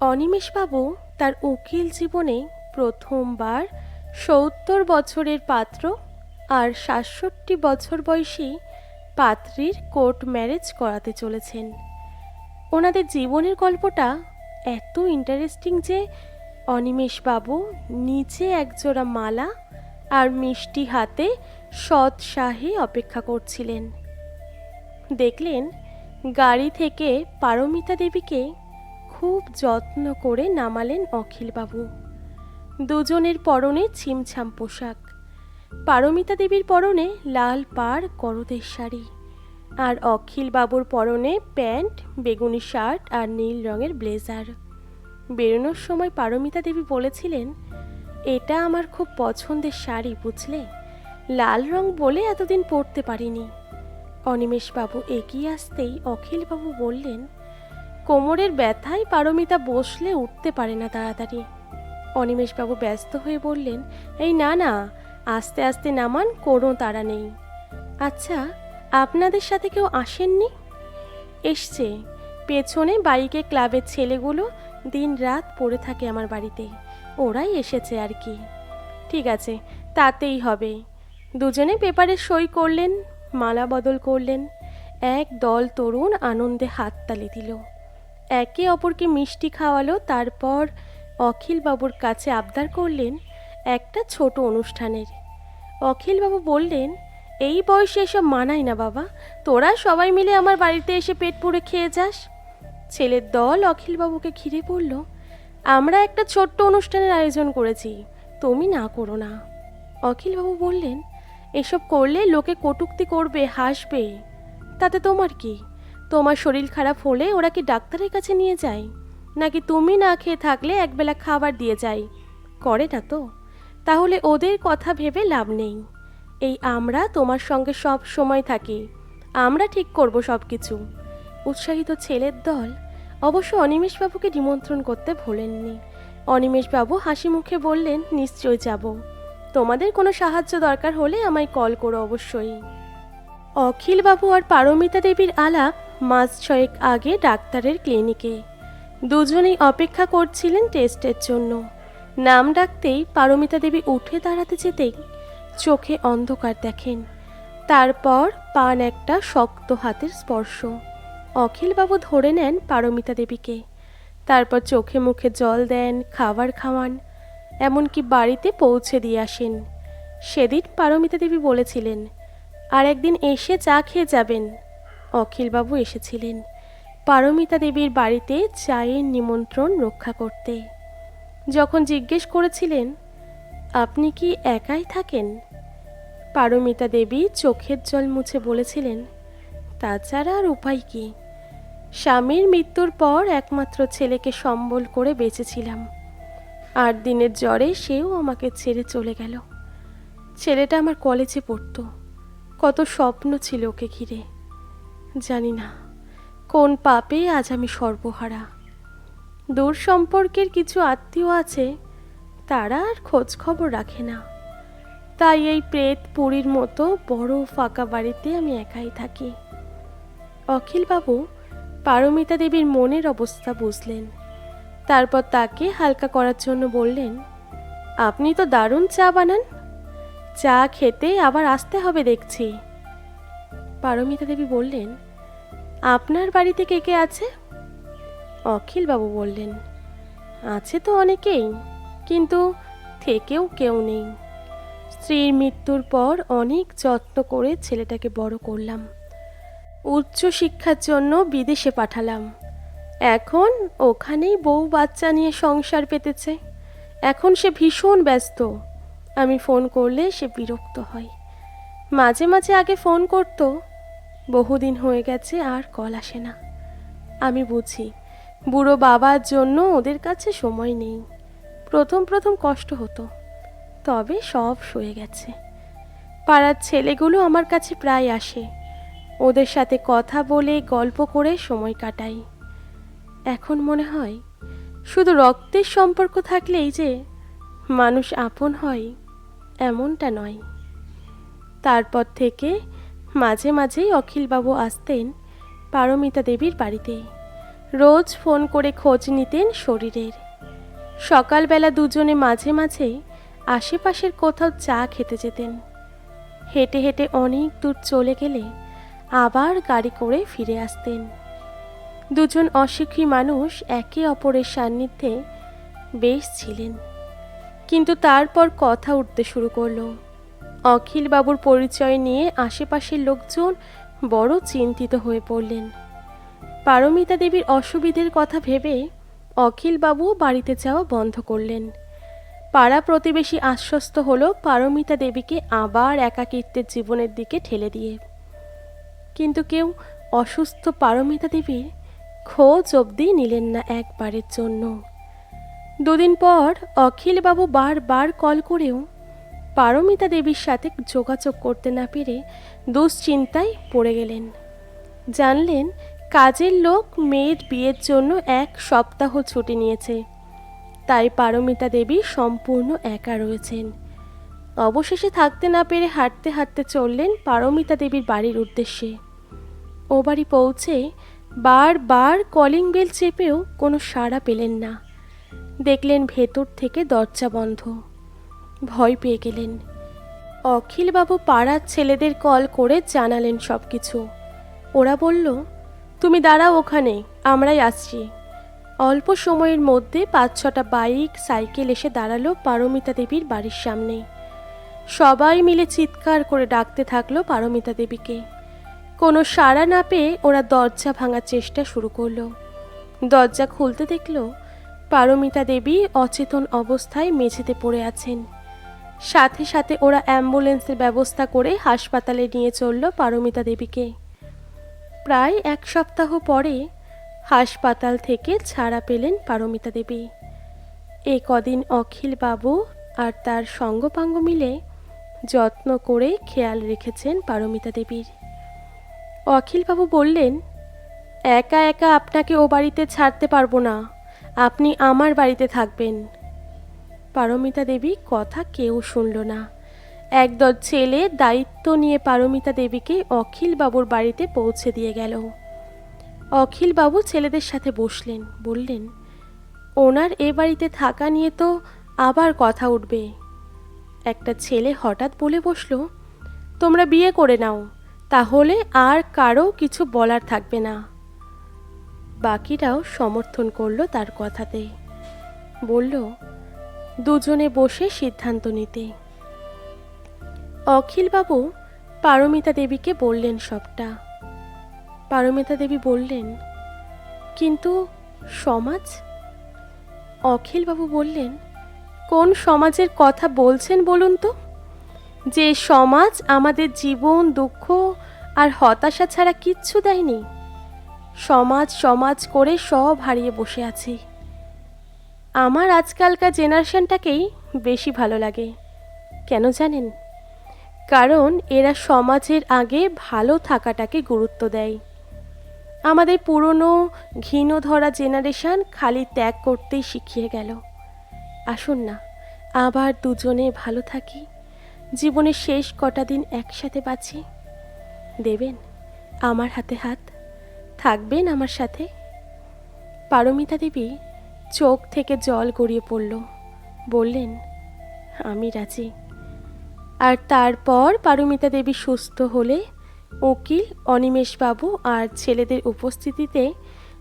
অনিমেষবাবু তার উকিল জীবনে প্রথমবার সত্তর বছরের পাত্র আর সাতষট্টি বছর বয়সী পাত্রীর কোর্ট ম্যারেজ করাতে চলেছেন। ওনাদের জীবনের গল্পটা এত ইন্টারেস্টিং যে অনিমেষবাবু নিচে একজোড়া মালা আর মিষ্টি হাতে সৎসাহে অপেক্ষা করছিলেন। দেখলেন গাড়ি থেকে পারমিতা দেবীকে খুব যত্ন করে নামালেন অখিলবাবু। দুজনের পরনে ছিমছাম পোশাক। পারমিতা দেবীর পরনে লাল পাড় করদের শাড়ি। আর অখিলবাবুর পরনে প্যান্ট, বেগুনি শার্ট আর নীল রঙের ব্লেজার। বেরোনোর সময় পারমিতা দেবী বলেছিলেন, এটা আমার খুব পছন্দের শাড়ি, বুঝলে? লাল রং বলে এতদিন পরতে পারিনি। অনিমেষবাবু এগিয়ে আসতেই অখিলবাবু বললেন কোমরের ব্যথায় পারমিতা বসলে উঠতে পারে না তাড়াতাড়ি। অনিমেষবাবু ব্যস্ত হয়ে বললেন, এই না না, আস্তে আস্তে নামান, কোনো তাড়া নেই। আচ্ছা আপনাদের সাথে কেউ আসেননি? এসছে। পেছনে বাইকে ক্লাবের ছেলেগুলো দিন রাত পড়ে থাকে আমার বাড়িতে। ওরাই এসেছে আর কি। ঠিক আছে, তাতেই হবে। দুজনে পেপারে সই করলেন, মালা বদল করলেন। এক দল তরুণ আনন্দে হাততালি দিল। একে অপরকে মিষ্টি খাওয়ালো, তারপর অখিলবাবুর কাছে আবদার করলেন একটা ছোট অনুষ্ঠানের। অখিলবাবু বললেন, এই বয়সে এসব মানাই না বাবা। তোরা সবাই মিলে আমার বাড়িতে এসে পেট পুড়ে খেয়ে যাস। ছেলের দল অখিলবাবুকে ঘিরে পড়ল আমরা একটা ছোট্ট অনুষ্ঠানের আয়োজন করেছি। তুমি না করো না। অখিলবাবু বললেন, এসব করলে লোকে কটুক্তি করবে, হাসবে। তাতে তোমার কি? তোমার শরীর খারাপ হলে ওরা কি ডাক্তারের কাছে নিয়ে যায়? নাকি তুমি না খেয়ে থাকলে একবেলা খাবার দিয়ে যায়? করে না তো। তাহলে ওদের কথা ভেবে লাভ নেই। এই আমরা তোমার সঙ্গে সব সময় থাকি। আমরা ঠিক করব সব কিছু উৎসাহিত ছেলের দল অবশ্য অনিমেষবাবুকে নিমন্ত্রণ করতে ভোলেননি। অনিমেষবাবু হাসি মুখে বললেন, নিশ্চয় যাব। তোমাদের কোনো সাহায্য দরকার হলে আমায় কল করো অবশ্যই। অখিলবাবু আর পারমিতা দেবীর আলাপ মাস ছয়েক আগে ডাক্তারের ক্লিনিকে। দুজনেই অপেক্ষা করছিলেন টেস্টের জন্য। নাম ডাকতেই পারমিতা দেবী উঠে দাঁড়াতে যেতেই চোখে অন্ধকার দেখেন। তারপর পান একটা শক্ত হাতের স্পর্শ। অখিলবাবু ধরে নেন পারমিতা দেবীকে। তারপর চোখে মুখে জল দেন, খাবার খাওয়ান, এমনকি বাড়িতে পৌঁছে দিয়ে আসেন। সেদিন পারমিতা দেবী বলেছিলেন, আর একদিন এসে চা খেয়ে যাবেন। অখিলবাবু এসেছিলেন। পারমিতা দেবীর বাড়িতে চায়ের নিমন্ত্রণ রক্ষা করতে। যখন জিজ্ঞেস করেছিলেন, আপনি কি একাই থাকেন? পারমিতা দেবী চোখের জল মুছে বলেছিলেন, তাছাড়া আর উপায় কি? স্বামীর মৃত্যুর পর একমাত্র ছেলেকে সম্বল করে বেঁচেছিলাম। আট দিনের জ্বরে সেও আমাকে ছেড়ে চলে গেল। ছেলেটা আমার কলেজে পড়তো। কত স্বপ্ন ছিল ওকে ঘিরে। জানি না কোন পাপে আজ আমি সর্বহারা। দূর সম্পর্কের কিছু আত্মীয় আছে, তারা আর খোঁজ খবর রাখে না। তাই এই প্রেত পুরীর মতো বড় ফাঁকা বাড়িতে আমি একাই থাকি। অখিলবাবু পারমিতা দেবীর মনের অবস্থা বুঝলেন। তারপর তাকে হালকা করার জন্য বললেন, আপনি তো দারুণ চা বানান। চা খেতে আবার আসতে হবে দেখছি। পারমিতা দেবী বললেন আপনার বাড়িতে কে কে আছে? অখিলবাবু বললেন, আছে তো অনেকেই, কিন্তু থেকেও কেউ নেই। স্ত্রীর মৃত্যুর পর অনেক যত্ন করে ছেলেটাকে বড় করলাম। উচ্চ শিক্ষার জন্য বিদেশে পাঠালাম। এখন ওখানেই বউ বাচ্চা নিয়ে সংসার পেতেছে। এখন সে ভীষণ ব্যস্ত। আমি ফোন করলে সে বিরক্ত হয়। মাঝে মাঝে আগে ফোন করতো বহুদিন হয়ে গেছে আর কল আসে না। আমি বুঝি, বুড়ো বাবার জন্য ওদের কাছে সময় নেই। প্রথম প্রথম কষ্ট হতো, তবে সব সয়ে গেছে। পাড়ার ছেলেগুলো আমার কাছে প্রায় আসে, ওদের সাথে কথা বলে গল্প করে সময় কাটাই। এখন মনে হয়, শুধু রক্তের সম্পর্ক থাকলেই যে মানুষ আপন হয়, এমনটা নয়। তারপর থেকে মাঝে মাঝেই অখিলবাবু আসতেন পারমিতা দেবীর বাড়িতে। রোজ ফোন করে খোঁজ নিতেন শরীরের। সকালবেলা দুজনে মাঝে মাঝে আশেপাশের কোথাও চা খেতে যেতেন। হেঁটে হেঁটে অনেক দূর চলে গেলে আবার গাড়ি করে ফিরে আসতেন। দুজন অসুখী মানুষ একে অপরের সান্নিধ্যে বেশ ছিলেন। কিন্তু তারপর কথা উঠতে শুরু করল। অখিলবাবুর পরিচয় নিয়ে আশেপাশের লোকজন বড় চিন্তিত হয়ে পড়লেন। পারমিতা দেবীর অসুবিধের কথা ভেবে অখিলবাবু বাড়িতে যাওয়া বন্ধ করলেন। পাড়া প্রতিবেশী আশ্বস্ত হলো পারমিতা দেবীকে আবার একাকিত্বের জীবনের দিকে ঠেলে দিয়ে। কিন্তু কেউ অসুস্থ পারমিতা দেবীর খোঁজ অবধি নিলেন না একবারের জন্য। দুদিন পর অখিলবাবু বারবার কল করেও পারমিতা দেবীর সাথে যোগাযোগ করতে না পেরে দুশ্চিন্তায় পড়ে গেলেন। জানলেন কাজের লোক মেয়ের বিয়ের জন্য এক সপ্তাহ ছুটি নিয়েছে। তাই পারমিতা দেবী সম্পূর্ণ একা রয়েছেন। অবশেষে থাকতে না পেরে হাঁটতে হাঁটতে চললেন পারমিতা দেবীর বাড়ির উদ্দেশ্যে। ও বাড়ি পৌঁছে বারবার কলিং বেল চেপেও কোনো সাড়া পেলেন না। দেখলেন ভেতর থেকে দরজা বন্ধ। ভয় পেয়ে গেলেন। অখিলবাবু পাড়ার ছেলেদের কল করে জানালেন সব কিছু ওরা বলল, তুমি দাঁড়াও ওখানে, আমরাই আসছি। অল্প সময়ের মধ্যে পাঁচ ছটা বাইক, সাইকেল এসে দাঁড়াল পারমিতা দেবীর বাড়ির সামনে। সবাই মিলে চিৎকার করে ডাকতে থাকল পারমিতা দেবীকে। কোনো সাড়া না পেয়ে ওরা দরজা ভাঙার চেষ্টা শুরু করল। দরজা খুলতে দেখল পারমিতা দেবী অচেতন অবস্থায় মেঝেতে পড়ে আছেন। সাথে সাথে ওরা অ্যাম্বুলেন্সের ব্যবস্থা করে হাসপাতালে নিয়ে চলল পারমিতা দেবীকে। প্রায় এক সপ্তাহ পরে হাসপাতাল থেকে ছাড়া পেলেন পারমিতা দেবী। এ কদিন অখিল বাবু আর তার সঙ্গপাঙ্গ মিলে যত্ন করে খেয়াল রেখেছেন পারমিতা দেবীর। অখিলবাবু বললেন, একা একা আপনাকে ও বাড়িতে ছাড়তে পারব না। আপনি আমার বাড়িতে থাকবেন। পারমিতা দেবী কথা কেউ শুনল না। একদল ছেলে দায়িত্ব নিয়ে পারমিতা দেবীকে অখিলবাবুর বাড়িতে পৌঁছে দিয়ে গেল। অখিলবাবু ছেলেদের সাথে বসলেন, বললেন, ওনার এ বাড়িতে থাকা নিয়ে তো আবার কথা উঠবে। একটা ছেলে হঠাৎ বলে বসল, তোমরা বিয়ে করে নাও, তাহলে আর কারও কিছু বলার থাকবে না। বাকিরাও সমর্থন করল তার কথাতে। বলল দুজনে বসে সিদ্ধান্ত নিতে। অখিলবাবু পারমিতা দেবীকে বললেন সবটা। পারমিতা দেবী বললেন, কিন্তু সমাজ? অখিলবাবু বললেন, কোন সমাজের কথা বলছেন বলুন তো? যে সমাজ আমাদের জীবন, দুঃখ আর হতাশা ছাড়া কিচ্ছু দেয়নি। সমাজ সমাজ করে সব হারিয়ে বসে আছি। আমার আজকালকার জেনারেশনটাকেই বেশি ভালো লাগে। কেন জানেন? কারণ এরা সমাজের আগে ভালো থাকাটাকে গুরুত্ব দেয়। আমাদের পুরনো ঘিন ধরা জেনারেশন খালি ত্যাগ করতেই শিখিয়ে গেল। আসুন না, আবার দুজনে ভালো থাকি। জীবনের শেষ কটা দিন একসাথে বাঁচি। দেবেন, আমার হাতে হাত। থাকবেন আমার সাথে। পারমিতা দেবী চোখ থেকে জল গড়িয়ে পড়ল। বললেন, আমি রাজি। আর তারপর পারমিতা দেবী সুস্থ হলে উকিল, অনিমেষবাবু আর ছেলেদের উপস্থিতিতে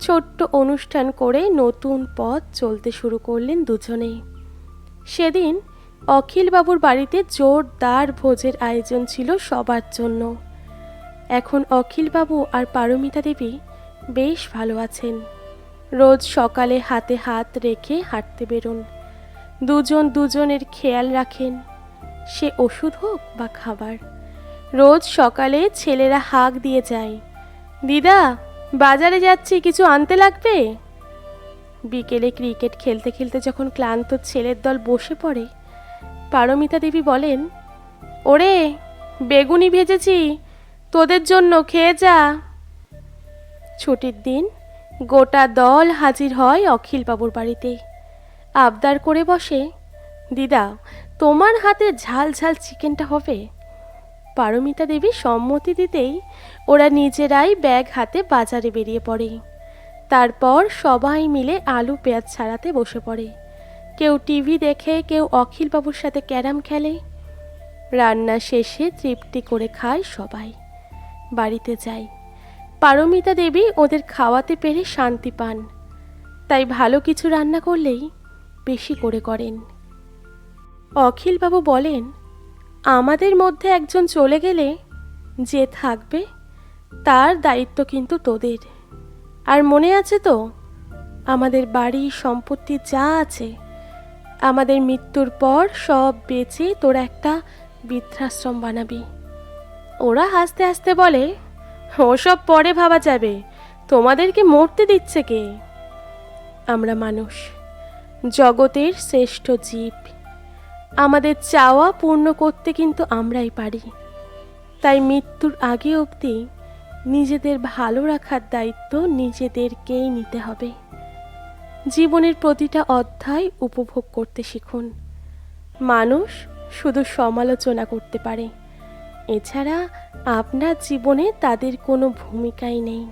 ছোট্ট অনুষ্ঠান করে নতুন পথ চলতে শুরু করলেন দুজনেই। সেদিন অখিলবাবুর বাড়িতে জোরদার ভোজের আয়োজন ছিল সবার জন্য। এখন অখিলবাবু আর পারমিতা দেবী বেশ ভালো আছেন। রোজ সকালে হাতে হাত রেখে হাঁটতে বেরোন। দুজন দুজনের খেয়াল রাখেন, সে ওষুধ হোক বা খাবার। রোজ সকালে ছেলেরা হাঁক দিয়ে যায়, দিদা, বাজারে যাচ্ছি, কিছু আনতে লাগবে? বিকেলে ক্রিকেট খেলতে খেলতে যখন ক্লান্ত ছেলের দল বসে পড়ে, পারমিতা দেবী বলেন, ওরে, বেগুনি ভেজেছি, তোদের জন্য খেয়ে যা। ছুটির দিন গোটা দল হাজির হয় অখিলবাবুর বাড়িতে। আবদার করে বসে, দিদা, তোমার হাতে ঝাল ঝাল চিকেনটা হবে? পারমিতা দেবী সম্মতি দিতেই ওরা নিজেরাই ব্যাগ হাতে বাজারে বেরিয়ে পড়ে। তারপর সবাই মিলে আলু পেঁয়াজ ছাড়াতে বসে পড়ে। কেউ টিভি দেখে, কেউ অখিলবাবুর সাথে ক্যারাম খেলে। রান্না শেষে তৃপ্তি করে খায় সবাই। বাড়িতে যাই। পারমিতা দেবী ওদের খাওয়াতে পেরে শান্তি পান। তাই ভালো কিছু রান্না করলেই বেশি করে করেন। অখিলবাবু বলেন, আমাদের মধ্যে একজন চলে গেলে যে থাকবে, তার দায়িত্ব কিন্তু তোদের। আর মনে আছে তো, আমাদের বাড়ি সম্পত্তি যা আছে, আমাদের মৃত্যুর পর সব বেচে তোরা একটা বৃদ্ধাশ্রম বানাবি। ওরা হাসতে হাসতে বলে ওসব পরে ভাবা যাবে। তোমাদেরকে মরতে দিচ্ছে কে? আমরা মানুষ, জগতের শ্রেষ্ঠ জীব। আমাদের চাওয়া পূর্ণ করতে কিন্তু আমরাই পারি। তাই মৃত্যুর আগে অবধি নিজেদের ভালো রাখার দায়িত্ব নিজেদেরকেই নিতে হবে। জীবনের প্রতিটা অধ্যায় উপভোগ করতে শিখুন। মানুষ শুধু সমালোচনা করতে পারে। এছাড়া আপনার জীবনে তাদের কোনো ভূমিকাই নেই।